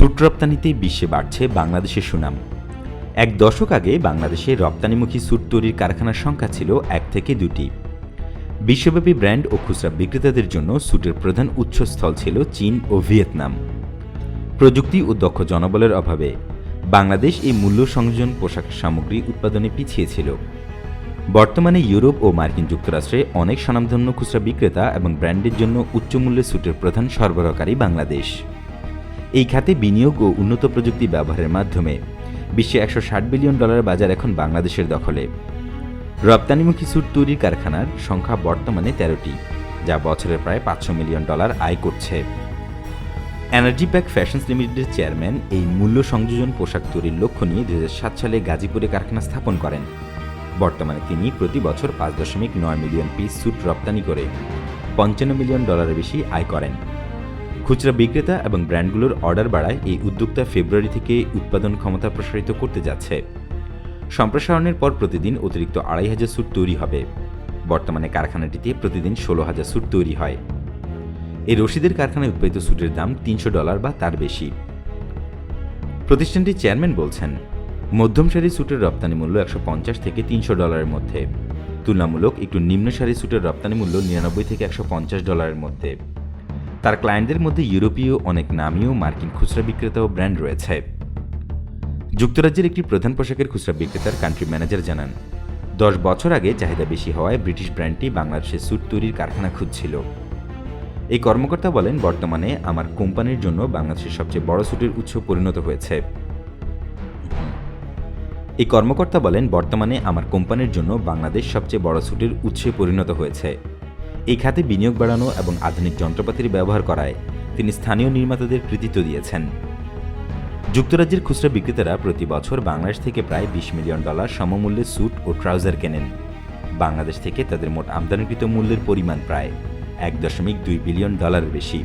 Sweet রপ্তানিতে বিশ্বে বাড়ছে বাংলাদেশের সুনাম। এক দশক আগে বাংলাদেশে রপ্তানিমুখী স্যুট তৈরির কারখানার সংখ্যা ছিল এক থেকে দুটি। বিশ্বব্যাপী ব্র্যান্ড ও খুচরা বিক্রেতাদের জন্য স্যুটের প্রধান উৎসস্থল ছিল চীন ও ভিয়েতনাম। প্রযুক্তি ও দক্ষ জনবলের অভাবে বাংলাদেশ এই মূল্য সংযোজন পোশাক সামগ্রী উৎপাদনে পিছিয়ে ছিল। বর্তমানে ইউরোপ ও মার্কিন যুক্তরাষ্ট্রে অনেক স্বনামধন্য খুচরা বিক্রেতা এবং ব্র্যান্ডের জন্য উচ্চমূল্যের স্যুটের প্রধান সরবরাহকারী বাংলাদেশ। এই খাতে বিনিয়োগ ও উন্নত প্রযুক্তি ব্যবহারের মাধ্যমে বিশ্বে একশো ষাট বিলিয়ন ডলার বাজার এখন বাংলাদেশের দখলে। রপ্তানিমুখী স্যুট তৈরির কারখানার সংখ্যা বর্তমানে তেরোটি, যা বছরে প্রায় পাঁচশো মিলিয়ন ডলার আয় করছে। এনার্জি প্যাক ফ্যাশনস লিমিটেডের চেয়ারম্যান এই মূল্য সংযোজন পোশাক তৈরির লক্ষ্য নিয়ে দু হাজার সাত সালে গাজীপুরে কারখানা স্থাপন করেন। বর্তমানে তিনি প্রতি বছর পাঁচ দশমিক নয় মিলিয়ন পিস স্যুট রপ্তানি করে পঞ্চান্ন মিলিয়ন ডলারের বেশি আয় করেন। খুচরা বিক্রেতা এবং ব্র্যান্ডগুলোর অর্ডার বাড়ায় এই উদ্যোক্তা ফেব্রুয়ারি থেকে উৎপাদন ক্ষমতা প্রসারিত করতে যাচ্ছে। সম্প্রসারণের পর প্রতিদিন অতিরিক্ত আড়াই হাজার স্যুট তৈরি হবে। বর্তমানে কারখানাটিতে প্রতিদিন ষোলো হাজার স্যুট তৈরি হয়। এই রশিদের কারখানায় উৎপাদিত স্যুটের দাম তিনশো ডলার বা তার বেশি। প্রতিষ্ঠানটির চেয়ারম্যান বলছেন, মধ্যম সারি স্যুটের রপ্তানি মূল্য একশো পঞ্চাশ থেকে তিনশো ডলারের মধ্যে। তুলনামূলক একটু নিম্ন সারি স্যুটের রপ্তানি মূল্য নিরানব্বই থেকে একশো পঞ্চাশ ডলারের মধ্যে। তার ক্লায়েন্টদের মধ্যে ইউরোপীয় অনেক নামীয় মার্কিন খুচরা বিক্রেতা ও ব্র্যান্ড রয়েছে। যুক্তরাজ্যের একটি প্রধান পোশাকের খুচরা বিক্রেতার কান্ট্রি ম্যানেজার জানান, দশ বছর আগে চাহিদা বেশি হওয়ায় ব্রিটিশ ব্র্যান্ডটি বাংলাদেশে স্যুট তৈরির কারখানা খুঁজছিল। এই কর্মকর্তা বলেন, বর্তমানে আমার কোম্পানির জন্য বাংলাদেশের সবচেয়ে বড় স্যুটের উৎস পরিণত হয়েছে। এই কর্মকর্তা বলেন, বর্তমানে আমার কোম্পানির জন্য বাংলাদেশ সবচেয়ে বড় স্যুটের উৎসে পরিণত হয়েছে। এই খাতে বিনিয়োগ বাড়ানো এবং আধুনিক যন্ত্রপাতির ব্যবহার করায় তিনি স্থানীয় নির্মাতাদের কৃতিত্ব দিয়েছেন। যুক্তরাজ্যের খুচরা বিক্রেতারা প্রতি বছর বাংলাদেশ থেকে প্রায় বিশ মিলিয়ন ডলার সমমূল্যে স্যুট ও ট্রাউজার কেনেন। বাংলাদেশ থেকে তাদের মোট আমদানিকৃত মূল্যের পরিমাণ প্রায় এক দশমিক দুই বিলিয়ন ডলারের বেশি।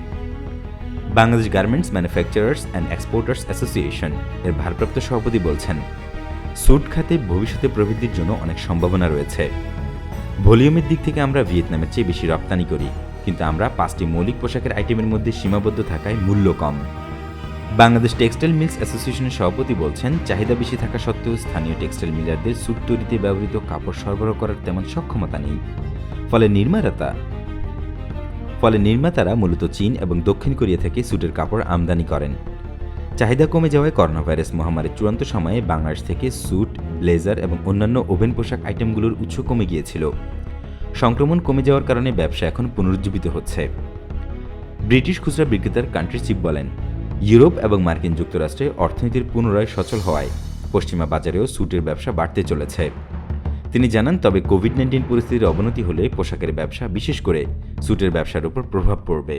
Bangladesh garments manufacturers and exporters association এর ভারপ্রাপ্ত সভাপতি বলছেন, স্যুট খাতে ভবিষ্যতে প্রবৃদ্ধির জন্য অনেক সম্ভাবনা রয়েছে। ভলিউমের দিক থেকে আমরা ভিয়েতনামের চেয়ে বেশি রপ্তানি করি, কিন্তু আমরা পাঁচটি মৌলিক পোশাকের আইটেমের মধ্যে সীমাবদ্ধ থাকায় মূল্য কম। বাংলাদেশ টেক্সটাইল মিলস অ্যাসোসিয়েশনের সভাপতি বলছেন, চাহিদা বেশি থাকা সত্ত্বেও স্থানীয় টেক্সটাইল মিলারদের স্যুট তৈরিতে ব্যবহৃত কাপড় সরবরাহ করার তেমন সক্ষমতা নেই। ফলে নির্মাতা ফলে নির্মাতারা মূলত চীন এবং দক্ষিণ কোরিয়া থেকে স্যুটের কাপড় আমদানি করেন। চাহিদা কমে যাওয়ায় করোনা ভাইরাস মহামারীর চূড়ান্ত সময়ে বাংলাদেশ থেকে স্যুট ব্লেজার এবং অন্যান্য ওভেন পোশাক আইটেমগুলোর উৎস কমে গিয়েছিল। সংক্রমণ কমে যাওয়ার কারণে ব্যবসা এখন পুনরুজ্জীবিত হচ্ছে। ব্রিটিশ খুচরা বিক্রেতার কান্ট্রি চিফ বলেন, ইউরোপ এবং মার্কিন যুক্তরাষ্ট্রে অর্থনীতির পুনরায় সচল হওয়ায় পশ্চিমা বাজারেও স্যুটের ব্যবসা বাড়তে চলেছে। তিনি জানান, তবে কোভিড নাইন্টিন পরিস্থিতির অবনতি হলে পোশাকের ব্যবসা বিশেষ করে স্যুটের ব্যবসার উপর প্রভাব পড়বে।